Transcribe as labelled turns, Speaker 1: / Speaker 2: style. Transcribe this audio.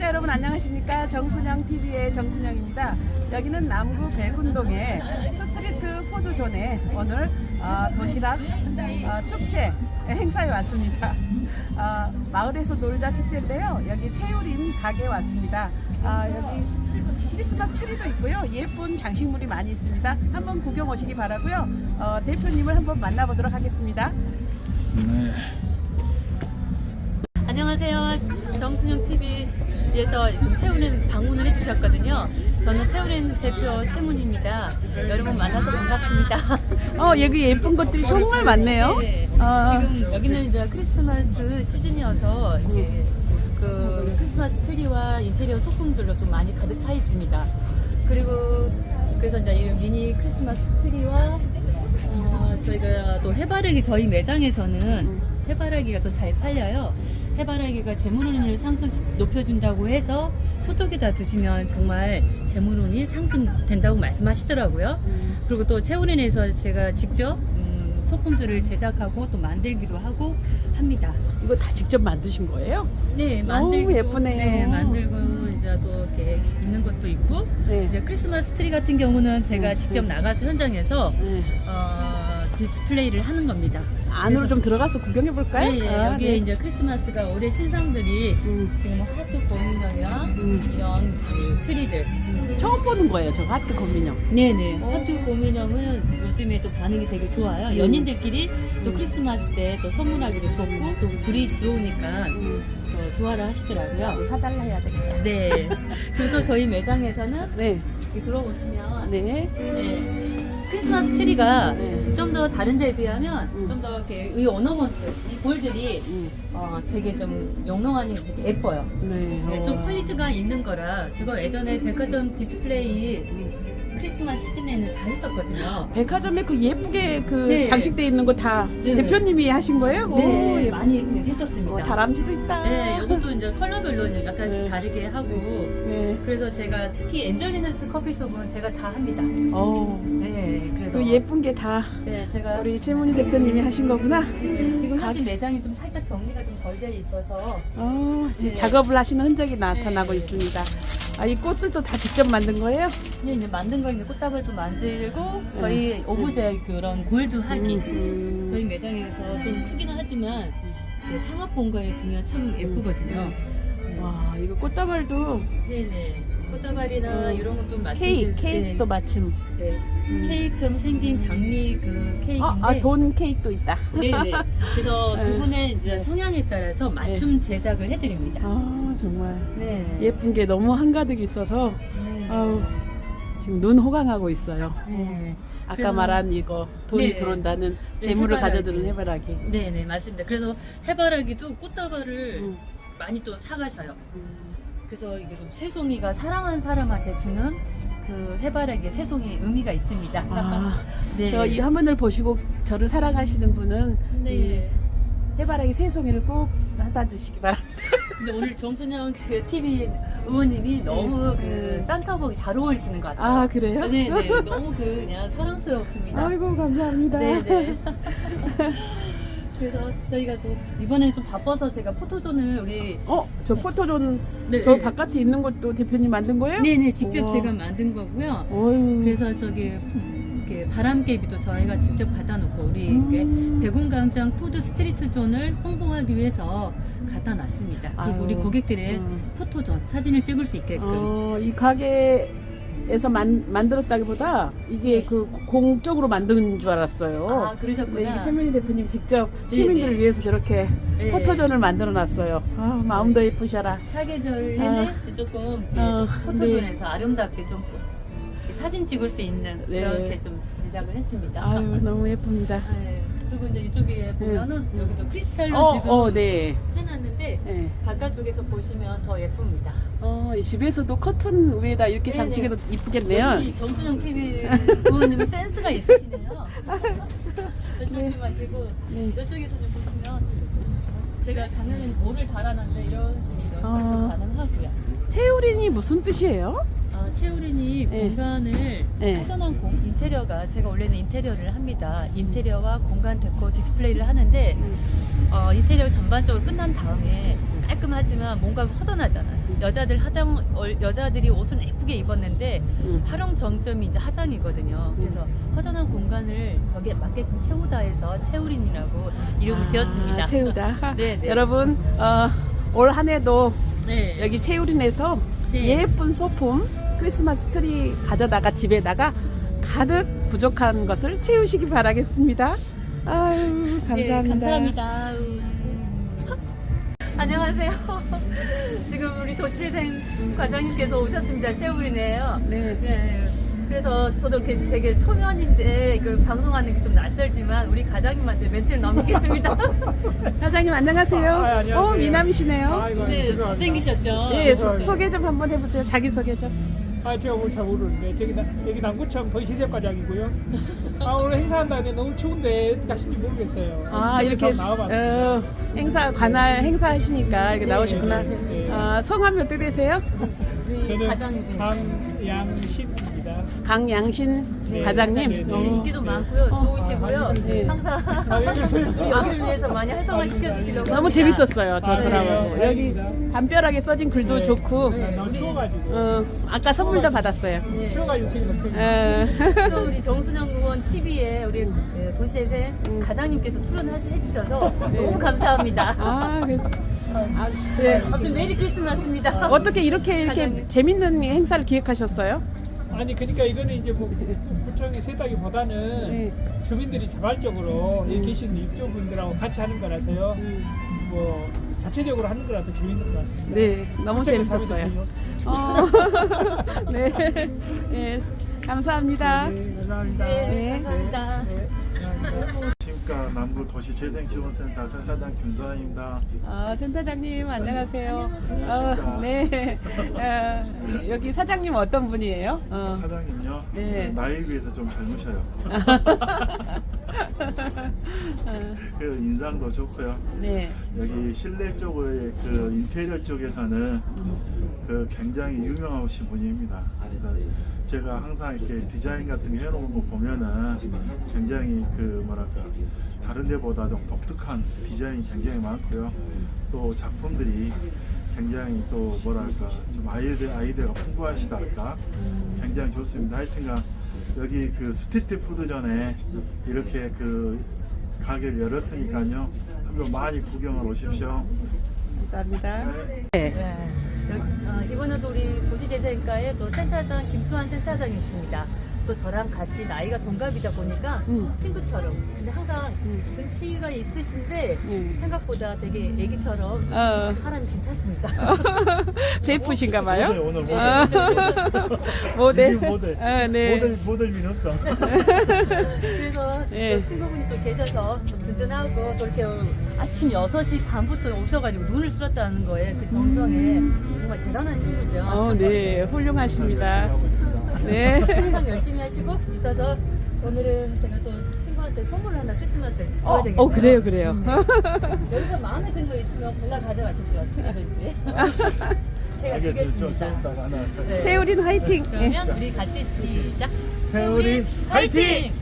Speaker 1: 시청자 여러분 안녕하십니까 정순영 TV의 정순영입니다. 여기는 남구 백운동의 스트리트 푸드존에 오늘 어, 도시락 어, 축제 행사에 왔습니다. 어, 마을에서 놀자 축제인데요. 여기 채우린 가게에 왔습니다. 아, 여기 크리스마스 트리도 있고요. 예쁜 장식물이 많이 있습니다. 한번 구경 오시기 바라고요. 어, 대표님을 한번 만나보도록 하겠습니다.
Speaker 2: 네.
Speaker 3: 안녕하세요. 정순영 TV 에서 좀 채우는 방문을 해주셨거든요. 저는 채우는 대표 최문입니다. 여러분 만나서 반갑습니다.
Speaker 1: 어, 여기 예쁜 것들이 정말 많네요.
Speaker 3: 네.
Speaker 1: 아.
Speaker 3: 지금 여기는 이제 크리스마스 시즌이어서 이렇게 그 크리스마스 트리와 인테리어 소품들로 좀 많이 가득 차 있습니다. 그리고 그래서 이제 이 미니 크리스마스 트리와 어, 저희가 또 해바라기 저희 매장에서는 해바라기가 또 잘 팔려요. 해바라기가 재물운을 상승 높여준다고 해서 소독에다 두시면 정말 재물운이 상승된다고 말씀하시더라고요. 그리고 또 채우린에서 제가 직접 음, 소품들을 제작하고 또 만들기도 하고 합니다.
Speaker 1: 이거 다 직접 만드신 거예요?
Speaker 3: 네, 만들고
Speaker 1: 예쁘네요.
Speaker 3: 네, 만들고 이제 또 이렇게 있는 것도 있고
Speaker 1: 네.
Speaker 3: 이제 크리스마스 트리 같은 경우는 제가
Speaker 1: 음,
Speaker 3: 직접
Speaker 1: 음.
Speaker 3: 나가서 현장에서
Speaker 1: 네.
Speaker 3: 어, 디스플레이를 하는 겁니다.
Speaker 1: 안으로 좀 들어가서 구경해 볼까요?
Speaker 3: 네,
Speaker 1: 아,
Speaker 3: 여기에
Speaker 1: 네.
Speaker 3: 이제 크리스마스가 올해 신상들이
Speaker 1: 음,
Speaker 3: 지금 하트 고민형이랑
Speaker 1: 음.
Speaker 3: 이런 그 트리들.
Speaker 1: 처음 보는 거예요, 저 하트 고민형.
Speaker 3: 네네.
Speaker 1: 오.
Speaker 3: 하트 고민형은 요즘에 또 반응이 되게 좋아요.
Speaker 1: 음.
Speaker 3: 연인들끼리 또
Speaker 1: 음.
Speaker 3: 크리스마스 때 또 선물하기도 좋고 또 불이 들어오니까
Speaker 1: 음,
Speaker 3: 더 좋아를 하시더라고요.
Speaker 1: 사달라 해야 되겠다.
Speaker 3: 네. 그리고 또 저희 매장에서는
Speaker 1: 네,
Speaker 3: 여기 들어오시면
Speaker 1: 네.
Speaker 3: 네. 크리스마스 트리가
Speaker 1: 네.
Speaker 3: 좀더 다른 데에 비하면
Speaker 1: 음.
Speaker 3: 좀더 이렇게 이 오너먼트, 이 볼들이
Speaker 1: 음,
Speaker 3: 어, 되게 좀 영롱하니 되게 예뻐요.
Speaker 1: 네.
Speaker 3: 네,
Speaker 1: 어.
Speaker 3: 좀 퀄리티가 있는 거라 제가 예전에 백화점 디스플레이
Speaker 1: 음.
Speaker 3: 크리스마스 시즌에는 다 했었거든요.
Speaker 1: 백화점에 그 예쁘게 그
Speaker 3: 네.
Speaker 1: 장식돼 있는 거 다
Speaker 3: 네.
Speaker 1: 대표님이 하신 거예요?
Speaker 3: 네,
Speaker 1: 오, 예쁘-
Speaker 3: 많이 했었습니다.
Speaker 1: 어, 다람쥐도 있다.
Speaker 3: 네, 이것도 이제 컬러별로 약간씩
Speaker 1: 네.
Speaker 3: 다르게 하고
Speaker 1: 네.
Speaker 3: 그래서 제가 특히 엔젤리너스 커피숍은 제가 다 합니다.
Speaker 1: 어,
Speaker 3: 네, 그래서
Speaker 1: 그 예쁜 게 다
Speaker 3: 네, 제가
Speaker 1: 우리 최문희 대표님이 하신 거구나.
Speaker 3: 네, 지금
Speaker 1: 가-
Speaker 3: 현재 매장이 좀 살짝 정리가 좀 덜 돼 있어서
Speaker 1: 어,
Speaker 3: 네.
Speaker 1: 작업을 하시는 흔적이 나타나고
Speaker 3: 네.
Speaker 1: 있습니다. 아, 이 꽃들도 다 직접 만든 거예요?
Speaker 3: 네, 이제 만든 걸 이제 꽃다발도 만들고
Speaker 1: 네.
Speaker 3: 저희 오브제 그런 골드 하기
Speaker 1: 음, 음.
Speaker 3: 저희 매장에서 좀 크기는 하지만 그 상업 공간에 두면 참 예쁘거든요.
Speaker 1: 와, 이거 꽃다발도
Speaker 3: 네네. 꽃다발이나
Speaker 1: 음.
Speaker 3: 이런 것도 마침
Speaker 1: 케이크,
Speaker 3: 제-
Speaker 1: 케이크도 마침.
Speaker 3: 네,
Speaker 1: 음.
Speaker 3: 네. 케이크처럼 생긴 장미 그 케이크인데
Speaker 1: 아, 아, 돈 케이크도 있다.
Speaker 3: 네네. 그래서
Speaker 1: 네.
Speaker 3: 그분의 이제 성향에 따라서 맞춤 제작을 해드립니다.
Speaker 1: 아, 정말
Speaker 3: 네.
Speaker 1: 예쁜 게 너무 한가득 있어서
Speaker 3: 네.
Speaker 1: 아우, 지금 눈 호강하고 있어요.
Speaker 3: 네.
Speaker 1: 아까
Speaker 3: 그래서-
Speaker 1: 말한 이거 돈이
Speaker 3: 네.
Speaker 1: 들어온다는
Speaker 3: 네,
Speaker 1: 재물을
Speaker 3: 해바라기.
Speaker 1: 가져드는 해바라기.
Speaker 3: 네네 맞습니다. 그래서 해바라기도 꽃다발을
Speaker 1: 음.
Speaker 3: 많이 또 사가셔요.
Speaker 1: 음.
Speaker 3: 그래서 이게 좀 새송이가 사랑한 사람한테 주는 그 해바라기의 새송이 의미가 있습니다.
Speaker 1: 아,
Speaker 3: 네.
Speaker 1: 저 이 화면을 보시고 저를 사랑하시는 분은 이
Speaker 3: 네.
Speaker 1: 해바라기 새송이를 꼭 사다 주시기 바랍니다.
Speaker 3: 근데 오늘 정순영 그 TV 의원님이 너무 그 산타복이 잘 어울리시는 것 같아요.
Speaker 1: 아, 그래요?
Speaker 3: 네네 너무 그 그냥 사랑스럽습니다.
Speaker 1: 아이고, 감사합니다.
Speaker 3: 네네. 그래서 저희가 또 이번에 좀 바빠서 제가 포토존을 우리
Speaker 1: 어, 저 포토존
Speaker 3: 네,
Speaker 1: 저
Speaker 3: 네.
Speaker 1: 바깥에 있는 것도 대표님 만든 거예요?
Speaker 3: 네네 직접
Speaker 1: 우와.
Speaker 3: 제가 만든 거고요.
Speaker 1: 어휴.
Speaker 3: 그래서 저기 이렇게 바람개비도 저희가 직접 갖다 놓고 우리 이렇게
Speaker 1: 음.
Speaker 3: 백운광장 푸드 스트리트 존을 홍보하기 위해서 갖다 놨습니다. 그리고
Speaker 1: 아유.
Speaker 3: 우리 고객들의
Speaker 1: 음.
Speaker 3: 포토존 사진을 찍을 수 있게끔.
Speaker 1: 어, 이 가게 에서 만, 만들었다기보다 이게
Speaker 3: 네.
Speaker 1: 그 공적으로 만든 줄 알았어요.
Speaker 3: 아
Speaker 1: 네,
Speaker 3: 그러셨구나.
Speaker 1: 이게 최민희 대표님 직접
Speaker 3: 네,
Speaker 1: 시민들을
Speaker 3: 네.
Speaker 1: 위해서 저렇게
Speaker 3: 네.
Speaker 1: 포토존을 만들어 놨어요. 아, 마음도 예쁘셔라.
Speaker 3: 사계절 내내
Speaker 1: 아.
Speaker 3: 조금
Speaker 1: 아,
Speaker 3: 포토존에서 아름답게 좀 사진 찍을 수 있는
Speaker 1: 네.
Speaker 3: 그렇게 좀 제작을 했습니다.
Speaker 1: 아유, 너무 예쁩니다.
Speaker 3: 네. 그리고 이제 이쪽에 보면은
Speaker 1: 음.
Speaker 3: 여기도 크리스탈로
Speaker 1: 어,
Speaker 3: 지금
Speaker 1: 어, 네.
Speaker 3: 해놨는데
Speaker 1: 네.
Speaker 3: 바깥쪽에서 보시면 더 예쁩니다.
Speaker 1: 어, 이 집에서도 커튼 위에다 이렇게
Speaker 3: 네네.
Speaker 1: 장식해도 이쁘겠네요.
Speaker 3: 역시 정순영 TV 부모님은 센스가 있으시네요. 조심하시고
Speaker 1: 네.
Speaker 3: 이쪽에서 좀 보시면 제가 작년에는 모를 달아놨는데 이런 식으로 연출도
Speaker 1: 아.
Speaker 3: 가능하고요.
Speaker 1: 채우린이 무슨 뜻이에요?
Speaker 3: 채우린이
Speaker 1: 네.
Speaker 3: 공간을
Speaker 1: 네.
Speaker 3: 허전한 공, 인테리어가 제가 원래는 인테리어를 합니다. 인테리어와 공간 데코 디스플레이를 하는데 어, 인테리어 전반적으로 끝난 다음에 깔끔하지만 뭔가 허전하잖아요. 여자들 화장 어, 여자들이 옷을 예쁘게 입었는데
Speaker 1: 음.
Speaker 3: 활용 정점이 이제 화장이거든요. 그래서 허전한 공간을 거기에 맞게끔 채우다 해서 채우린이라고 이름을 지었습니다.
Speaker 1: 아, 채우다.
Speaker 3: 네, 네.
Speaker 1: 여러분 어, 올 한해도
Speaker 3: 네.
Speaker 1: 여기 채우린에서
Speaker 3: 네.
Speaker 1: 예쁜 소품 크리스마스 트리 가져다가 집에다가 가득 부족한 것을 채우시기 바라겠습니다. 아유 감사합니다.
Speaker 3: 네, 감사합니다. 안녕하세요. 지금 우리 도시재생 과장님께서 오셨습니다. 채우리네요.
Speaker 1: 네.
Speaker 3: 네. 그래서 저도 이렇게 되게 초면인데 이걸 방송하는 게 좀 낯설지만 우리 과장님한테 멘트를 넘기겠습니다.
Speaker 1: 사장님 안녕하세요.
Speaker 2: 아, 안녕하세요.
Speaker 1: 어 미남이시네요.
Speaker 2: 아이고,
Speaker 3: 네. 잘생기셨죠?
Speaker 1: 예, 소,
Speaker 2: 죄송합니다.
Speaker 1: 소개 좀 한번 해보세요. 자기 소개 좀.
Speaker 2: 아, 제가 뭘잘 모르는데 저기 나, 여기 남구청 도시재과장이고요. 아 오늘 행사한다는데 너무 추운데 어떻게 하실지 모르겠어요.
Speaker 1: 아 이렇게
Speaker 2: 나와봤습니다.
Speaker 1: 어, 행사 관할 행사 하시니까 이렇게
Speaker 3: 네,
Speaker 1: 나오셨구나.
Speaker 2: 네, 네.
Speaker 1: 아, 성함이 어떻게 되세요?
Speaker 2: 저는
Speaker 3: 과장님.
Speaker 2: 강양신입니다.
Speaker 1: 강양신
Speaker 2: 네,
Speaker 1: 과장님.
Speaker 2: 네, 네.
Speaker 3: 네,
Speaker 1: 어.
Speaker 3: 인기도 많고요. 좋으시고요.
Speaker 1: 네.
Speaker 3: 항상
Speaker 2: 아.
Speaker 3: 우리 여기를 위해서 많이 활성화 시켜주시려고
Speaker 1: 너무
Speaker 3: 합니다.
Speaker 1: 재밌었어요. 저
Speaker 2: 아,
Speaker 1: 드라마.
Speaker 2: 네,
Speaker 1: 여기
Speaker 2: 다행입니다.
Speaker 1: 담벼락에 써진 글도
Speaker 2: 네.
Speaker 1: 좋고.
Speaker 3: 네.
Speaker 2: 너무 추워가지고.
Speaker 1: 어, 아까 선물도 받았어요.
Speaker 3: 네.
Speaker 2: 추워가지고 지금 걱정이.
Speaker 1: 어.
Speaker 3: 또 우리 정순영 의원 TV에 우리 네, 도시재생
Speaker 1: 음.
Speaker 3: 과장님께서 출연해 주셔서 너무 감사합니다.
Speaker 1: 아, 그렇지. 아, 네.
Speaker 3: 아무튼 메리 크리스마스입니다.
Speaker 1: 어떻게 이렇게 이렇게
Speaker 3: 과장님.
Speaker 1: 재밌는 행사를 기획하셨어요?
Speaker 2: 아니 그러니까 이거는 이제 뭐 구- 구청이 세다기보다는
Speaker 1: 네.
Speaker 2: 주민들이 자발적으로 여기 계신 입주분들하고 같이 하는 거라서요. 뭐 자체적으로 하는 거라서 재밌는 것 같습니다.
Speaker 1: 네, 너무
Speaker 2: 구청에서 하면 더
Speaker 1: 재밌었어요.
Speaker 2: 재미없어요.
Speaker 1: 어. 네. 네. 감사합니다.
Speaker 2: 네, 감사합니다.
Speaker 3: 네,
Speaker 1: 네.
Speaker 3: 감사합니다.
Speaker 2: 네, 감사합니다.
Speaker 4: 안녕하십니까 남구 도시재생지원센터 센터장 김수환입니다.
Speaker 1: 아, 센터장님 안녕하세요.
Speaker 4: 안녕하십니까.
Speaker 1: 어, 네. 어, 여기 사장님 어떤 분이에요? 어.
Speaker 4: 사장님 요.
Speaker 1: 네.
Speaker 4: 나이에 비해서 좀 젊으셔요.
Speaker 1: 어,
Speaker 4: 그래서 인상도 좋고요.
Speaker 1: 네.
Speaker 4: 여기 실내 쪽의 그 인테리어 쪽에서는 그 굉장히 유명하신 분입니다. 그래서 제가 항상 이렇게 디자인 같은 거 해놓은 거 보면은 굉장히 그 뭐랄까 다른 데보다 좀 독특한 디자인이 굉장히 많고요. 또 작품들이 굉장히 또 뭐랄까 좀 아이디어 아이디어가 풍부하시달까 굉장히 좋습니다. 하여튼간 여기 그 스트리트 푸드전에 이렇게 그 가게를 열었으니까요. 한번 많이 구경을 오십시오.
Speaker 1: 감사합니다.
Speaker 4: 네.
Speaker 1: 네.
Speaker 3: 어, 이번에도 우리 도시재생과의 또 센터장 김수환 센터장이십니다. 또 저랑 같이 나이가 동갑이다 보니까
Speaker 1: 음.
Speaker 3: 친구처럼. 근데 항상
Speaker 1: 음.
Speaker 3: 등치가 있으신데
Speaker 1: 음.
Speaker 3: 생각보다 되게 애기처럼
Speaker 1: 어,
Speaker 3: 사람이 괜찮습니다.
Speaker 1: 베프신가 봐요?
Speaker 4: 오늘 오늘
Speaker 1: 아.
Speaker 4: 모델.
Speaker 1: 모델.
Speaker 4: 이게 모델.
Speaker 1: 아, 네.
Speaker 4: 모델 모델 미노사.
Speaker 3: 그래서
Speaker 1: 네.
Speaker 3: 또 친구분이 또 계셔서 좀 든든하고 또 이렇게 아침 6시 반부터 오셔가지고 눈을 쓸었다는 거에 그 정성에 정말 대단한 친구죠.
Speaker 1: 어, 네. 훌륭하십니다. 네.
Speaker 3: 항상 열심히 하시고 있어서 오늘은 제가 또 친구한테 선물을 하나 크리스마스를 줘야
Speaker 1: 어,
Speaker 3: 되겠네요.
Speaker 1: 어, 그래요, 그래요.
Speaker 3: 음. 여기서 마음에 든 거 있으면 골라 가져가십시오. 트리든지. 제가
Speaker 4: 이따가 하나.
Speaker 3: 네.
Speaker 1: 채우린 화이팅. 예.
Speaker 3: 그러면 우리 같이 시작.
Speaker 4: 채우린 화이팅!